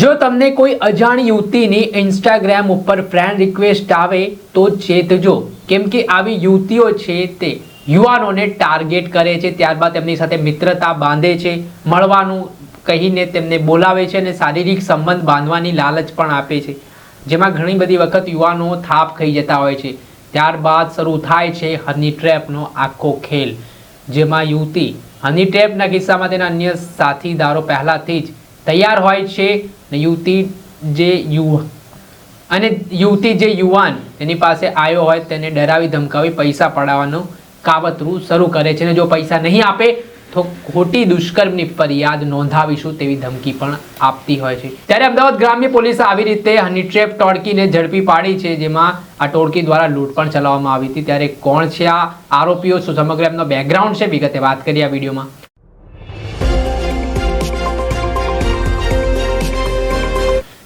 જો તમને કોઈ અજાણી યુવતીની ઇન્સ્ટાગ્રામ ઉપર ફ્રેન્ડ રિક્વેસ્ટ આવે, તો ચેતજો. કેમ કે આવી યુવતીઓ છે તે યુવાનોને ટાર્ગેટ કરે છે, ત્યારબાદ તેમની સાથે મિત્રતા બાંધે છે, મળવાનું કહીને તેમને બોલાવે છે અને શારીરિક સંબંધ બાંધવાની લાલચ પણ આપે છે. જેમાં ઘણી બધી વખત યુવાનો થાપ ખાઈ જતા હોય છે. ત્યારબાદ શરૂ થાય છે હની ટ્રેપનો આખો ખેલ. જેમાં યુવતી હની ટ્રેપના કિસ્સામાં તેના અન્ય સાથીદારો પહેલાંથી જ તૈયાર હોય છે યુવતી જે યુવા અને યુવતી જે યુવાન એની પાસે આવ્યો હોય તેને ડરાવી ધમકાવી પૈસા પડાવવાનું કાવતરું શરૂ કરે છે અને જો પૈસા નહીં આપે તો ખોટી દુષ્કર્મની ફરિયાદ નોંધાવીશું તેવી ધમકી પણ આપતી હોય છે. ત્યારે અમદાવાદ ગ્રામ્ય પોલીસે આવી રીતે હની ટ્રેપ ટોળકીને ઝડપી પાડી છે, જેમાં આ ટોળકી દ્વારા લૂંટ પણ ચલાવવામાં આવી હતી. ત્યારે કોણ છે આ આરોપીઓ? શું સમગ્ર એમનો બેકગ્રાઉન્ડ છે? વિગતે વાત કરીએ આ વિડીયોમાં.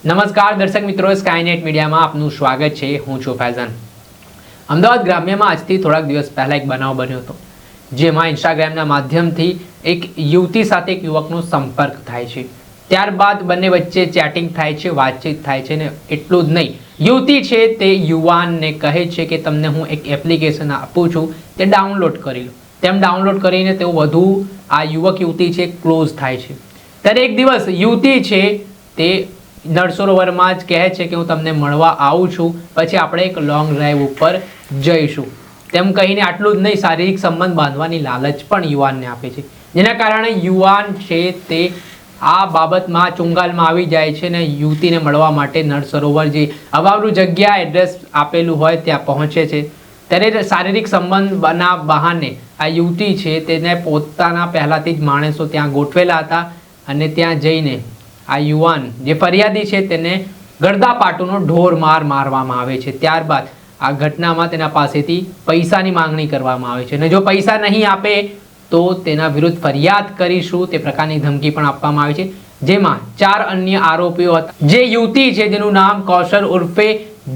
નમસ્કાર દર્શક મિત્રો સ્કાયનેટ મીડિયામાં આપનું સ્વાગત છે. હું છું ફૈઝાન. અમદાવાદ ગ્રામ્યમાં આજથી થોડાક દિવસ પહેલા એક બનાવ બન્યો હતો, જેમાં ઇન્સ્ટાગ્રામના માધ્યમથી એક યુવતી સાથે એક યુવકનો સંપર્ક થાય છે. ત્યારબાદ બંને વચ્ચે ચેટિંગ થાય છે, વાતચીત થાય છે ને એટલું જ નહીં. યુવતી છે તે યુવાનને કહે છે કે, તમને હું એક એપ્લિકેશન આપું છું. તે ડાઉનલોડ કરી લો. તેમ ડાઉનલોડ કરીને તેઓ વધુ આ યુવક યુવતી છે ક્લોઝ થાય છે. ત્યારે એક દિવસ યુવતી છે તે નળસરોવરમાં જ કહે છે કે હું તમને મળવા આવું છું. પછી આપણે એક લોંગ ડ્રાઈવ ઉપર જઈશું. તેમ કહીને આટલું જ નહીં, શારીરિક સંબંધ બાંધવાની લાલચ પણ યુવાનને આપે છે. જેના કારણે યુવાન છે તે આ બાબતમાં ચુંગાલમાં આવી જાય છે ને યુવતીને મળવા માટે નળ સરોવર જે અભાવનું જગ્યા એડ્રેસ આપેલું હોય ત્યાં પહોંચે છે. ત્યારે શારીરિક સંબંધના બહાને આ યુવતી છે તેને પોતાના પહેલાંથી જ માણસો ત્યાં ગોઠવેલા હતા અને ત્યાં જઈને આ યુવાન જે ફરિયાદી છે તેને ગળદાપાટુનો ઢોર માર મારવામાં આવે છે. ત્યારબાદ આ ઘટનામાં તેના પાસેથી પૈસાની માંગણી કરવામાં આવે છે અને જો પૈસા નહીં આપે તો તેના વિરુદ્ધ ફરિયાદ કરીશું. તે પ્રકારની ધમકી પણ આપવામાં આવે છે. જેમાં ચાર અન્ય આરોપીઓ હતા. જે યુવતી છે જેનું નામ કૌશલ ઉર્ફે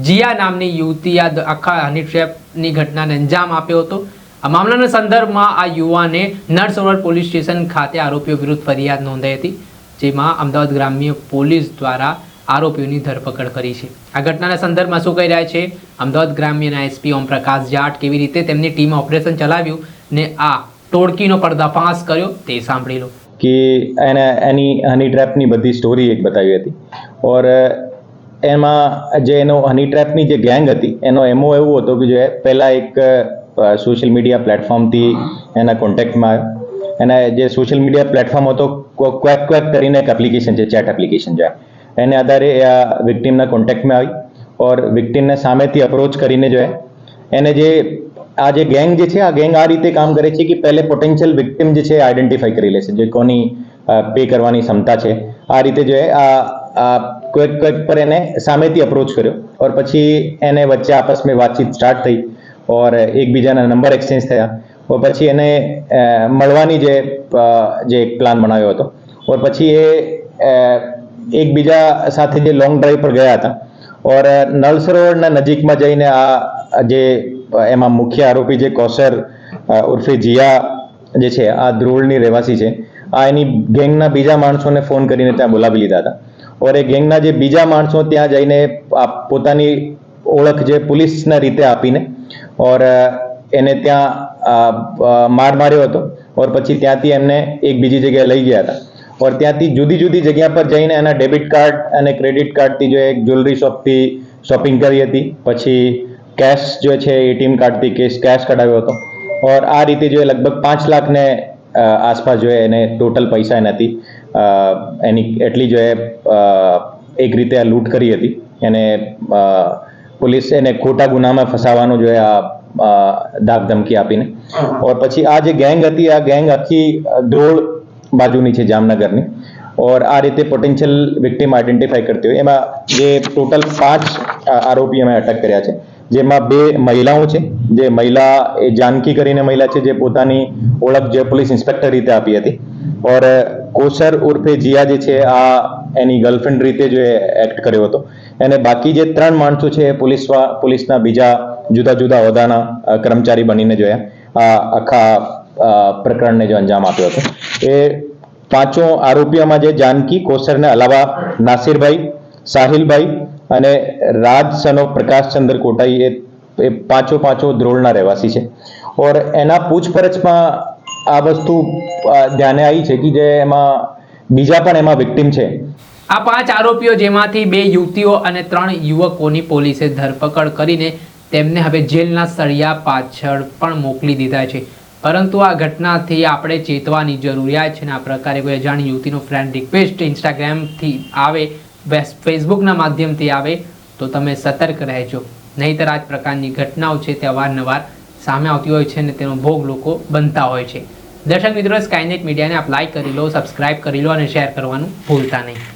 જીયા નામની યુવતી આ આખા હની ટ્રેપની ઘટનાને અંજામ આપ્યો હતો. આ મામલાના સંદર્ભમાં આ યુવાને નરસરોવર પોલીસ સ્ટેશન ખાતે આરોપીઓ વિરુદ્ધ ફરિયાદ નોંધાઈ હતી. જેમાં અમદાવાદ ગ્રામ્ય પોલીસ દ્વારા આરોપીઓની ધરપકડ કરી છે. આ ઘટનાના સંદર્ભમાં શું કહી રહ્યા છે? અમદાવાદ ગ્રામ્યના એસપી ઓમ પ્રકાશ જાટ કેવી રીતે તેમની ટીમ ઓપરેશન ચલાવ્યું ને આ ટોળકીનો પર્દાફાશ કર્યો તે સાંભળી લો. કે એને એની હની ટ્રેપની બધી સ્ટોરી એક બતાવી હતી. ઓર, એમાં જે એનો હની ટ્રેપની જે ગેંગ હતી, એનો એમો એવો હતો કે જે પહેલાં એક સોશિયલ મીડિયા પ્લેટફોર્મથી એના કોન્ટેક્ટમાં આવ્યો. એના જે સોશિયલ મીડિયા પ્લેટફોર્મ હતો ક્વેક ક્વેક કરીને એક એપ્લિકેશન છે ચેટ એપ્લિકેશન છે એને આધારે એ આ વિક્ટીમના કોન્ટેક્ટમાં આવી ઓર વિક્ટીમને સામેથી અપ્રોચ કરીને જો હે એને જે આ જે ગેંગ જે છે આ ગેંગ આ રીતે કામ કરે છે કે પહેલે પોટેન્શિયલ વિક્ટિમ જે છે આઈડેન્ટિફાઈ કરી લે છે જે કોની પે કરવાની ક્ષમતા છે આ રીતે જો હે આ આ ક્વેક ક્વેક પર એને સામેથી અપ્રોચ કર્યો ઓર પછી એને વચ્ચે આપસ મેં વાતચીત સ્ટાર્ટ થઈ ઓર એકબીજાના નંબર એક્સચેન્જ થયા ઓર પછી એને મળવાની જે જે એક પ્લાન બનાવ્યો હતો ઓર પછી એ એકબીજા સાથે જે લોંગ ડ્રાઈવ પર ગયા હતા ઓર નળ સરોવરના નજીકમાં જઈને આ જે એમાં મુખ્ય આરોપી જે કોસર ઉર્ફે જીયા જે છે આ ધ્રોળની રહેવાસી છે આ એની ગેંગના બીજા માણસોને ફોન કરીને ત્યાં બોલાવી લીધા હતા ઓર એ ગેંગના જે બીજા માણસો ત્યાં જઈને પોતાની ઓળખ જે પોલીસના રીતે આપીને ઓર એને ત્યાં માર માર્યો હતો ઓર પછી ત્યાંથી એમને એક બીજી જગ્યાએ લઈ ગયા હતા. ઓર ત્યાંથી જુદી જુદી જગ્યા પર જઈને એના ડેબિટ કાર્ડ અને ક્રેડિટ કાર્ડથી જો એક જ્વેલરી શોપથી શોપિંગ કરી હતી. પછી કેશ જો છે એટીએમ કાર્ડથી કેશ કેશ કઢાવ્યો હતો. ઓર આ રીતે જો એ લગભગ પાંચ લાખને આસપાસ જો એને ટોટલ પૈસા હતી. એની એટલી જો એ એક રીતે આ લૂંટ કરી હતી. એને પોલીસ એને ખોટા ગુનામાં ફસાવાનો જો આ ધાક ધમકી આપીને. ઓર પછી આ જે ગેંગ હતી આ ગેંગ આખી ધ્રોળ બાજુની છે જામનગરની. ઓર આ રીતે પોટેન્શિયલ વિક્ટીમ આઈડેન્ટિફાઈ કરતી હોય. એમાં જે ટોટલ પાંચ આરોપી અમે અટક કર્યા છે. જેમાં બે મહિલાઓ છે. જે મહિલા એ જાનકી કરીને મહિલા છે જે પોતાની ઓળખ જે પોલીસ ઇન્સ્પેક્ટર રીતે આપી હતી. ઓર કોસર ઉર્ફે જીયા જે છે આ એની ગર્લફ્રેન્ડ રીતે જે એક્ટ કર્યો હતો. અને બાકી જે ત્રણ માણસો છે એ પોલીસ પોલીસના બીજા જુદા જુદા હોદ્દાના કર્મચારી બનીને જોયા. આ આખા પ્રકરણને જો અંજામ આપ્યો હતો. એ પાંચો આરોપીઓમાં જે જાનકી કોસરને અલાવા, નાસિરભાઈ, સાહિલભાઈ અને રાજ સનો પ્રકાશચંદ્ર કોટાઈ એ એ પાંચો પાંચો ધ્રોળના રહેવાસી છે. ઓર એના પૂછપરછમાં આ વસ્તુ ધ્યાને આવી છે કે જે એમાં બીજા પણ એમાં વિક્ટિમ છે. આ પાંચ આરોપીઓ જેમાંથી બે યુવતીઓ અને ત્રણ યુવકોની પોલીસે ધરપકડ કરીને તેમને હવે જેલના સળિયા પાછળ પણ મોકલી દીધા છે. પરંતુ આ ઘટનાથી આપણે ચેતવાની જરૂરિયાત છે ને આ પ્રકારે કોઈ અજાણી યુવતીનો ફ્રેન્ડ રિક્વેસ્ટ ઇન્સ્ટાગ્રામથી આવે ફેસબુકના માધ્યમથી આવે, તો તમે સતર્ક રહેજો. નહીંતર આ જ પ્રકારની ઘટનાઓ છે તે અવારનવાર સામે આવતી હોય છે અને તેનો ભોગ લોકો બનતા હોય છે. દર્શક મિત્રો સ્કાયનેટ મીડિયાને આપ લાઇક કરી લો સબસ્ક્રાઇબ કરી લો અને શેર કરવાનું ભૂલતા નહીં.